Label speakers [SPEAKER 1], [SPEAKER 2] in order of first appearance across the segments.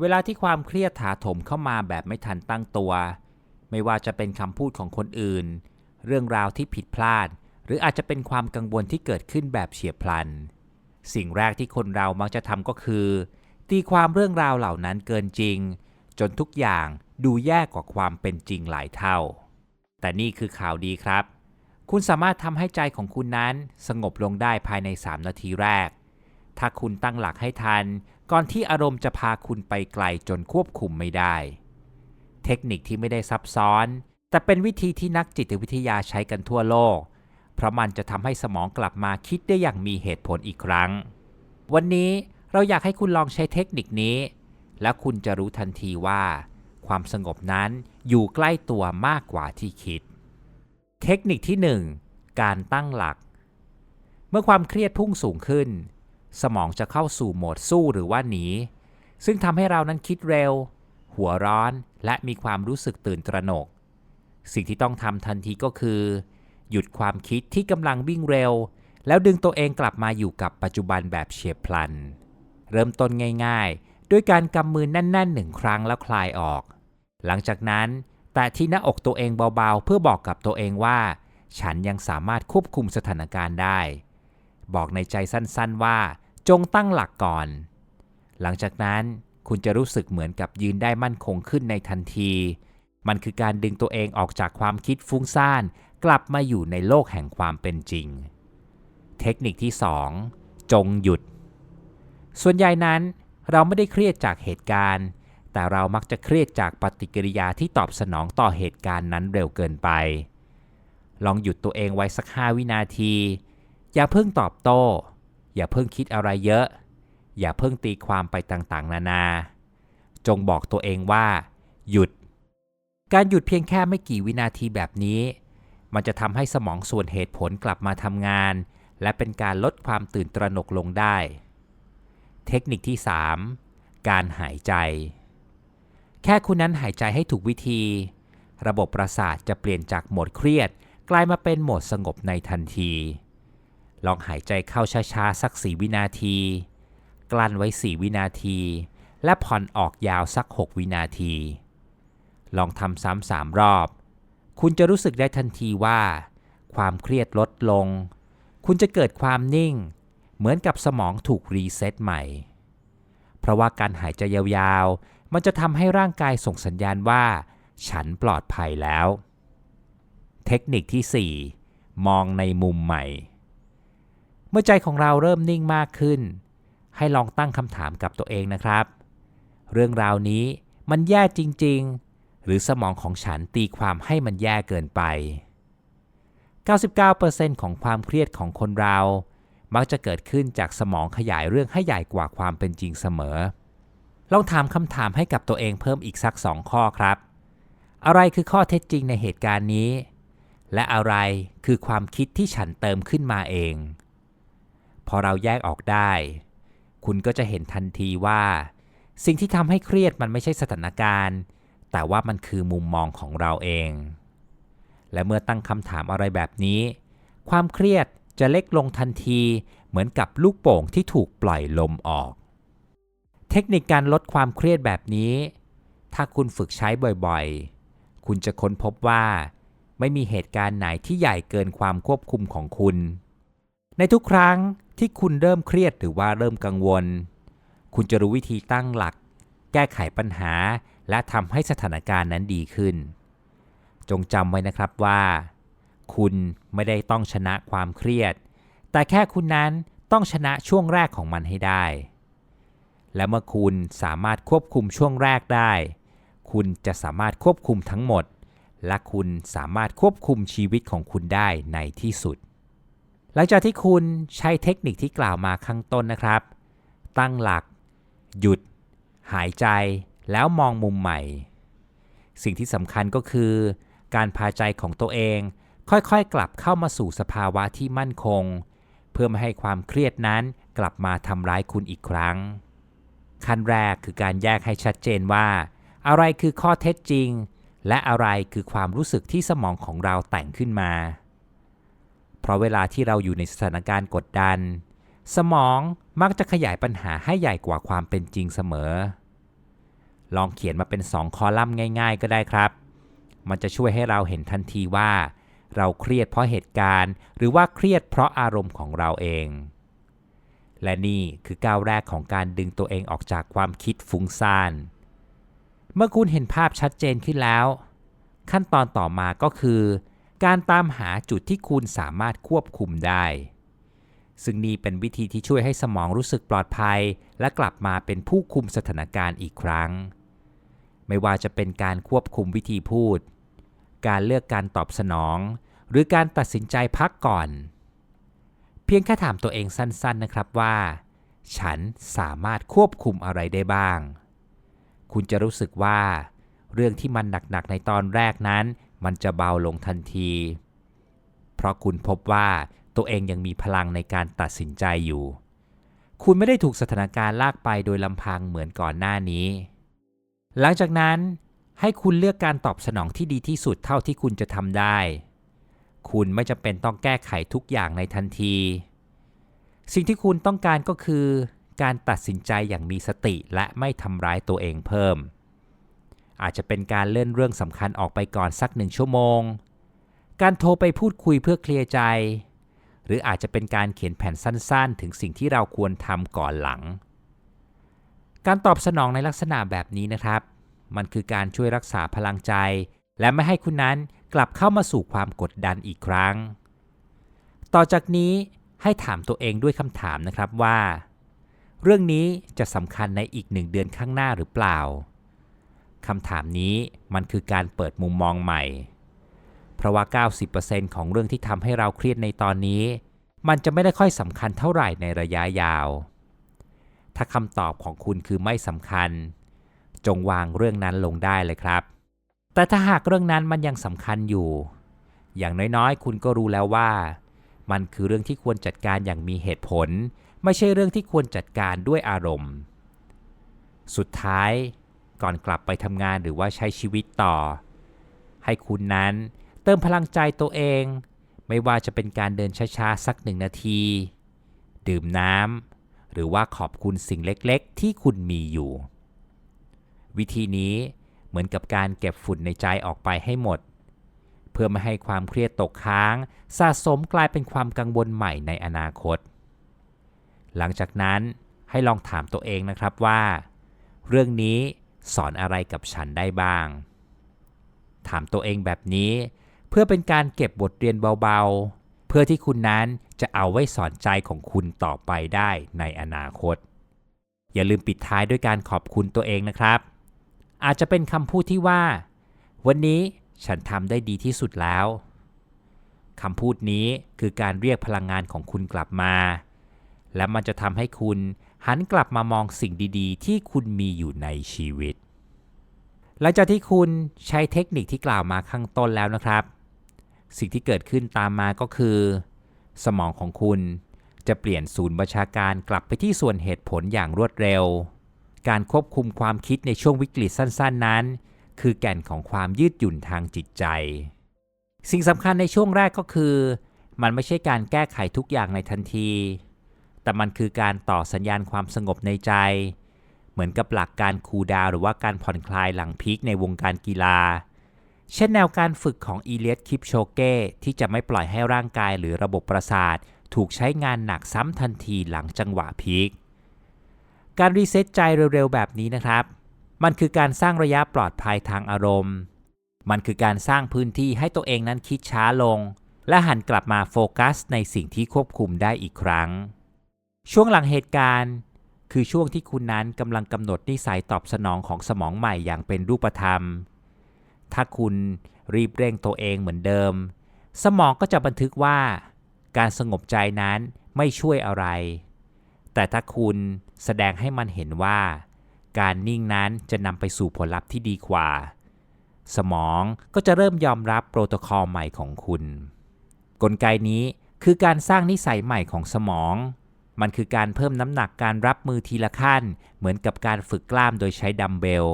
[SPEAKER 1] เวลาที่ความเครียดถาโถมเข้ามาแบบไม่ทันตั้งตัว ไม่ว่าจะเป็นคำพูดของคนอื่น เรื่องราวที่ผิดพลาด หรืออาจจะเป็นความกังวลที่เกิดขึ้นแบบเฉียบพลัน สิ่งแรกที่คนเรามักจะทำก็คือ ตีความเรื่องราวเหล่านั้นเกินจริง จนทุกอย่างดูแย่กว่าความเป็นจริงหลายเท่า แต่นี่คือข่าวดีครับ คุณสามารถทำให้ใจของคุณนั้นสงบลงได้ภายใน 3 นาทีแรก ถ้าคุณตั้งหลักให้ทัน ก่อนที่อารมณ์จะพาคุณไปไกลจนควบคุมไม่ได้ เทคนิคที่ไม่ได้ซับซ้อน แต่เป็นวิธีที่นักจิตวิทยาใช้กันทั่วโลก เพราะมันจะทำให้สมองกลับมาคิดได้อย่างมีเหตุผลอีกครั้ง วันนี้เราอยากให้คุณลองใช้เทคนิคนี้ แล้วคุณจะรู้ทันทีว่า ความสงบนั้นอยู่ใกล้ตัวมากกว่าที่คิด เทคนิคที่ 1 การตั้งหลัก เมื่อความเครียดพุ่งสูงขึ้น สมองจะเข้าสู่โหมดสู้หรือว่าหนี ซึ่งทำให้เรานั้นคิดเร็ว หัวร้อนและมีความรู้สึกตื่นตระหนก สิ่งที่ต้องทำทันทีก็คือ หยุดความคิดที่กำลังวิ่งเร็ว แล้วดึงตัวเองกลับมาอยู่กับปัจจุบันแบบเฉียบพลัน เริ่มต้นง่ายๆ ด้วยการกำมือแน่นๆหนึ่งครั้งแล้วคลายออก หลังจากนั้นแตะที่หน้าอกตัวเองเบาๆ เพื่อบอกกับตัวเองว่า ฉันยังสามารถควบคุมสถานการณ์ได้ บอกในใจสั้นๆว่า จงตั้งหลักก่อน หลังจากนั้นคุณจะรู้สึกเหมือนกับยืนได้มั่นคงขึ้นในทันที มันคือการดึงตัวเองออกจากความคิดฟุ้งซ่าน กลับมาอยู่ในโลกแห่งความเป็นจริง เทคนิคที่ 2 จงหยุด ส่วนใหญ่นั้นเราไม่ได้เครียดจากเหตุการณ์ แต่เรามักจะเครียดจากปฏิกิริยาที่ตอบสนองต่อเหตุการณ์นั้นเร็วเกินไป ลองหยุดตัวเองไว้สัก 5 วินาที อย่าเพิ่งตอบโต้ อย่าเพิ่งคิดอะไรเยอะ อย่าเพิ่งตีความไปต่างๆ นานา จงบอกตัวเองว่า หยุด การหยุดเพียงแค่ไม่กี่วินาทีแบบนี้ มันจะทำให้สมองส่วนเหตุผลกลับมาทำงาน และเป็นการลดความตื่นตระหนกลงได้ เทคนิคที่ 3 การหายใจ แค่คุณนั้นหายใจให้ถูกวิธี ระบบประสาทจะเปลี่ยนจากโหมดเครียด กลายมาเป็นโหมดสงบในทันที ลองหายใจเข้าช้าๆ สัก 4 วินาที กลั้นไว้ 4 วินาที และผ่อนออกยาวสัก 6 วินาที ลองทำซ้ำสามรอบ คุณจะรู้สึกได้ทันทีว่า ความเครียดลดลง คุณจะเกิดความนิ่ง เหมือนกับสมองถูกรีเซ็ตใหม่ เพราะว่าการหายใจยาวๆ มันจะทำให้ร่างกายส่งสัญญาณว่า ฉันปลอดภัยแล้ว เทคนิคที่ 4 มองในมุมใหม่ เมื่อใจของเราเริ่มนิ่งมากขึ้น ให้ลองตั้งคำถามกับตัวเองนะครับ เรื่องราวนี้มันแย่จริง ๆ หรือสมองของฉันตีความให้มันแย่เกินไป 99%ของความเครียดของคนเรา มักจะเกิดขึ้นจากสมองขยายเรื่องให้ใหญ่กว่าความเป็นจริงเสมอ ลองถามคำถามให้กับตัวเองเพิ่มอีกสักสองข้อครับ อะไรคือข้อเท็จจริงในเหตุการณ์นี้ และอะไรคือความคิดที่ฉันเติมขึ้นมาเอง พอเราแยกออกได้ คุณก็จะเห็นทันทีว่า สิ่งที่ทำให้เครียดมันไม่ใช่สถานการณ์ แต่ว่ามันคือมุมมองของเราเอง และเมื่อตั้งคำถามอะไรแบบนี้ ความเครียดจะเล็กลงทันทีเหมือนกับลูกโป่งที่ถูกปล่อยลมออก เทคนิคการลดความเครียดแบบนี้ ถ้าคุณฝึกใช้บ่อยๆ คุณจะค้นพบว่า ไม่มีเหตุการณ์ไหนที่ใหญ่เกินความควบคุมของคุณ ในทุกครั้งที่คุณเริ่มเครียดหรือว่าเริ่มกังวล คุณจะรู้วิธีตั้งหลัก แก้ไขปัญหา และทำให้สถานการณ์นั้นดีขึ้น จงจำไว้นะครับว่า คุณไม่ได้ต้องชนะความเครียด แต่แค่คุณนั้นต้องชนะช่วงแรกของมันให้ได้ และเมื่อคุณสามารถควบคุมช่วงแรกได้ คุณจะสามารถควบคุมทั้งหมด และคุณสามารถควบคุมชีวิตของคุณได้ในที่สุด ลังจากที่คุณใช้เทคนิคที่กล่าวมาข้างต้นนะครับ ตั้งหลัก หยุด หายใจ แล้วมองมุมใหม่ สิ่งที่สำคัญก็คือ การพาใจของตัวเอง ค่อยๆ กลับเข้ามาสู่สภาวะที่มั่นคง เพื่อไม่ให้ความเครียดนั้นกลับมาทำร้ายคุณอีกครั้ง ขั้นแรกคือการแยกให้ชัดเจนว่า อะไรคือข้อเท็จจริง และอะไรคือความรู้สึกที่สมองของเราแต่งขึ้นมา เพราะเวลาที่เราอยู่ในสถานการณ์กดดัน สมองมักจะขยายปัญหาให้ใหญ่กว่าความเป็นจริงเสมอ ลองเขียนมาเป็น 2 คอลัมน์ง่าย ๆ ก็ได้ครับ มันจะช่วยให้เราเห็นทันทีว่า เราเครียดเพราะเหตุการณ์ หรือว่าเครียดเพราะอารมณ์ของเราเอง และนี่คือก้าวแรกของการดึงตัวเองออกจากความคิดฟุ้งซ่าน เมื่อคุณเห็นภาพชัดเจนขึ้นแล้ว ขั้นตอนต่อมาก็คือ การตามหาจุดที่คุณสามารถควบคุมได้ ซึ่งนี่เป็นวิธีที่ช่วยให้สมองรู้สึกปลอดภัย และกลับมาเป็นผู้คุมสถานการณ์อีกครั้ง ไม่ว่าจะเป็นการควบคุมวิธีพูด การเลือกการตอบสนอง หรือการตัดสินใจพักก่อน เพียงแค่ถามตัวเองสั้นๆนะครับว่า ฉันสามารถควบคุมอะไรได้บ้าง คุณจะรู้สึกว่า เรื่องที่มันหนักๆในตอนแรกนั้น มันจะเบาลงทันที เพราะคุณพบว่าตัวเองยังมีพลังในการตัดสินใจอยู่ คุณไม่ได้ถูกสถานการณ์ลากไปโดยลำพังเหมือนก่อนหน้านี้ หลังจากนั้นให้คุณเลือกการตอบสนองที่ดีที่สุดเท่าที่คุณจะทำได้ คุณไม่จำเป็นต้องแก้ไขทุกอย่างในทันที สิ่งที่คุณต้องการก็คือ การตัดสินใจอย่างมีสติและไม่ทำร้ายตัวเองเพิ่ม อาจจะเป็นการเลื่อนเรื่องสำคัญออกไปก่อนสักหนึ่งชั่วโมง การโทรไปพูดคุยเพื่อเคลียร์ใจ หรืออาจจะเป็นการเขียนแผนสั้นๆ ถึงสิ่งที่เราควรทำก่อนหลัง การตอบสนองในลักษณะแบบนี้นะครับ มันคือการช่วยรักษาพลังใจ และไม่ให้คุณนั้นกลับเข้ามาสู่ความกดดันอีกครั้ง ต่อจากนี้ให้ถามตัวเองด้วยคำถามนะครับว่า เรื่องนี้จะสำคัญในอีกหนึ่งเดือนข้างหน้าหรือเปล่า คำถามนี้มันคือการเปิดมุมมองใหม่ เพราะว่า 90%ของเรื่องที่ทำให้เราเครียดในตอนนี้ มันจะไม่ได้ค่อยสำคัญเท่าไหร่ในระยะยาว ถ้าคำตอบของคุณคือไม่สำคัญ จงวางเรื่องนั้นลงได้เลยครับ แต่ถ้าหากเรื่องนั้นมันยังสำคัญอยู่ อย่างน้อยๆ คุณก็รู้แล้วว่า มันคือเรื่องที่ควรจัดการอย่างมีเหตุผล ไม่ใช่เรื่องที่ควรจัดการด้วยอารมณ์ สุดท้าย ก่อนกลับไปทำงานหรือว่าใช้ชีวิตต่อ ให้คุณนั้นเติมพลังใจตัวเอง ไม่ว่าจะเป็นการเดินช้าๆสักหนึ่งนาที ดื่มน้ำหรือว่าขอบคุณสิ่งเล็กๆ ที่คุณมีอยู่ วิธีนี้เหมือนกับการเก็บฝุ่นในใจออกไปให้หมด เพื่อไม่ให้ความเครียดตกค้าง สะสมกลายเป็นความกังวลใหม่ในอนาคต หลังจากนั้นให้ลองถามตัวเองนะครับว่า เรื่องนี้ สอนอะไรกับฉันได้บ้าง ถามตัวเองแบบนี้ เพื่อเป็นการเก็บบทเรียนเบาๆ เพื่อที่คุณนั้นจะเอาไว้สอนใจของคุณต่อไปได้ในอนาคต อย่าลืมปิดท้ายด้วยการขอบคุณตัวเองนะครับ อาจจะเป็นคำพูดที่ว่า วันนี้ฉันทำได้ดีที่สุดแล้วคำพูดนี้คือการเรียกพลังงานของคุณกลับมา และมันจะทำให้คุณหันกลับมามองสิ่งดี ๆ ที่คุณมีอยู่ในชีวิต หลังจากที่คุณใช้เทคนิคที่กล่าวมาข้างต้นแล้วนะครับ สิ่งที่เกิดขึ้นตามมาก็คือ สมองของคุณจะเปลี่ยนศูนย์บัญชาการกลับไปที่ส่วนเหตุผลอย่างรวดเร็ว การควบคุมความคิดในช่วงวิกฤตสั้น ๆ นั้น คือแก่นของความยืดหยุ่นทางจิตใจ สิ่งสำคัญในช่วงแรกก็คือ มันไม่ใช่การแก้ไขทุกอย่างในทันที แต่มันคือการต่อสัญญาณความสงบในใจ เหมือนกับหลักการคูดาวหรือว่าการผ่อนคลายหลังพีคในวงการกีฬา เช่นแนวการฝึกของอีเลียสคิปโชเก้ที่จะไม่ปล่อยให้ร่างกายหรือระบบประสาท ถูกใช้งานหนักซ้ำทันทีหลังจังหวะพีคการรีเซ็ตใจเร็วๆแบบนี้นะครับ มันคือการสร้างระยะปลอดภัยทางอารมณ์ มันคือการสร้างพื้นที่ให้ตัวเองนั้นคิดช้าลง และหันกลับมาโฟกัสในสิ่งที่ควบคุมได้อีกครั้ง ช่วงหลังเหตุการณ์ คือช่วงที่คุณนั้นกำลังกำหนดนิสัยตอบสนองของสมองใหม่อย่างเป็นรูปธรรม ถ้าคุณรีบเร่งตัวเองเหมือนเดิม สมองก็จะบันทึกว่า การสงบใจนั้นไม่ช่วยอะไร แต่ถ้าคุณแสดงให้มันเห็นว่า การนิ่งนั้นจะนำไปสู่ผลลัพธ์ที่ดีกว่า สมองก็จะเริ่มยอมรับโปรโตคอลใหม่ของคุณ กลไกนี้คือการสร้างนิสัยใหม่ของสมอง มันคือการเพิ่มน้ำหนักการรับมือทีละขั้น เหมือนกับการฝึกกล้ามโดยใช้ดัมเบล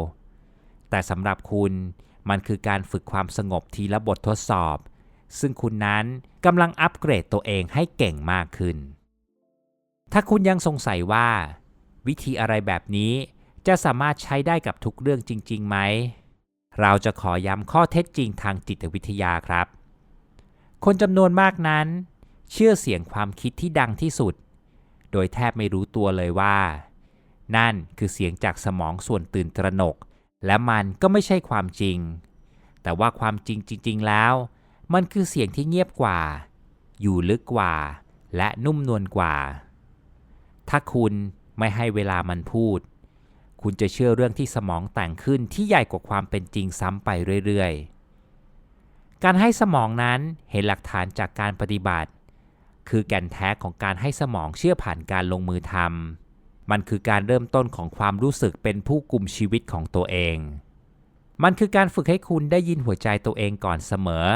[SPEAKER 1] แต่สำหรับคุณ มันคือการฝึกความสงบทีละบททดสอบ ซึ่งคุณนั้นกำลังอัปเกรดตัวเองให้เก่งมากขึ้น ถ้าคุณยังสงสัยว่า วิธีอะไรแบบนี้จะสามารถใช้ได้กับทุกเรื่องจริง ๆ ไหม เราจะขอย้ำข้อเท็จจริงทางจิตวิทยาครับ คนจำนวนมากนั้น เชื่อเสียงความคิดที่ดังที่สุด โดยแทบไม่รู้ตัวเลยว่า นั่นคือเสียงจากสมองส่วนตื่นตระหนก และมันก็ไม่ใช่ความจริง แต่ว่าความจริงจริง ๆ แล้ว มันคือเสียงที่เงียบกว่า อยู่ลึกกว่า และนุ่มนวลกว่า ถ้าคุณไม่ให้เวลามันพูด คุณจะเชื่อเรื่องที่สมองแต่งขึ้นที่ใหญ่กว่าความเป็นจริงซ้ำไปเรื่อย ๆ การให้สมองนั้นเห็นหลักฐานจากการปฏิบัติ คือแก่นแท้ของการให้สมองเชื่อผ่านการลงมือทำมันคือการเริ่มต้นของความรู้สึกเป็นผู้กลุ่มชีวิตของตัวเอง มันคือการฝึกให้คุณได้ยินหัวใจตัวเองก่อนเสมอ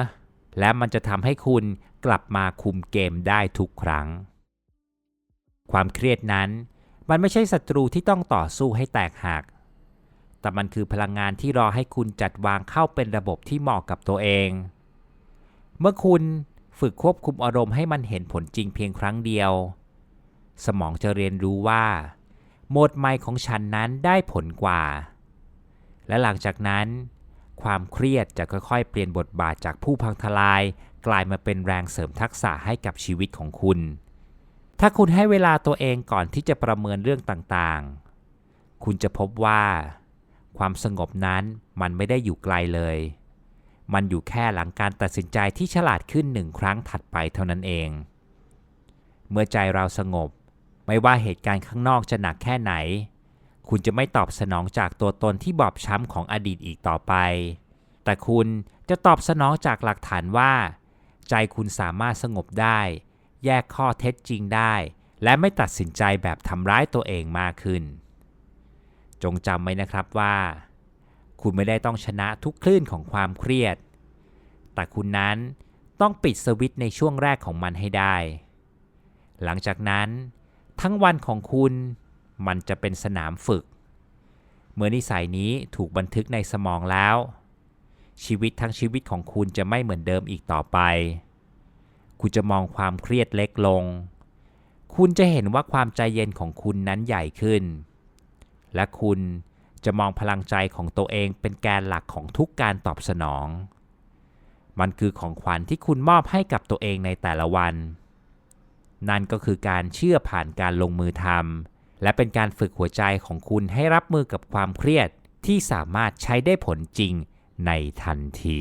[SPEAKER 1] และมันจะทำให้คุณกลับมาคุมเกมได้ทุกครั้ง ความเครียดนั้น มันไม่ใช่ศัตรูที่ต้องต่อสู้ให้แตกหัก แต่มันคือพลังงานที่รอให้คุณจัดวางเข้าเป็นระบบที่เหมาะกับตัวเอง เมื่อคุณ ฝึกควบคุมอารมณ์ให้มันเห็นผลจริงเพียงครั้งเดียว สมองจะเรียนรู้ว่า โหมดไมค์ของฉันนั้นได้ผลกว่า และหลังจากนั้น ความเครียดจะค่อยๆ เปลี่ยนบทบาทจากผู้พังทลาย กลายมาเป็นแรงเสริมทักษะให้กับชีวิตของคุณ ถ้าคุณให้เวลาตัวเองก่อนที่จะประเมินเรื่องต่างๆ คุณจะพบว่า ความสงบนั้นมันไม่ได้อยู่ไกลเลย มันอยู่แค่หลังการตัดสินใจที่ฉลาดขึ้นหนึ่งครั้งถัดไปเท่านั้นเอง เมื่อใจเราสงบ ไม่ว่าเหตุการณ์ข้างนอกจะหนักแค่ไหน คุณจะไม่ตอบสนองจากตัวตนที่บอบช้ำของอดีตอีกต่อไป แต่คุณจะตอบสนองจากหลักฐานว่า ใจคุณสามารถสงบได้ แยกข้อเท็จจริงได้ และไม่ตัดสินใจแบบทำร้ายตัวเองมากขึ้น จงจำไว้นะครับว่า คุณไม่ได้ต้องชนะทุกคลื่นของความเครียด แต่คุณนั้นต้องปิดสวิตช์ในช่วงแรกของมันให้ได้ หลังจากนั้น ทั้งวันของคุณมันจะเป็นสนามฝึก เมื่อนิสัยนี้ถูกบันทึกในสมองแล้ว ชีวิตทั้งชีวิตของคุณจะไม่เหมือนเดิมอีกต่อไป คุณจะมองความเครียดเล็กลง คุณจะเห็นว่าความใจเย็นของคุณนั้นใหญ่ขึ้น และคุณ จะมองพลังใจของตัวเองเป็นแกนหลักของทุกการตอบสนอง มันคือของขวัญที่คุณมอบให้กับตัวเองในแต่ละวัน นั่นก็คือการเชื่อผ่านการลงมือทำและเป็นการฝึกหัวใจของคุณให้รับมือกับความเครียดที่สามารถใช้ได้ผลจริงในทันที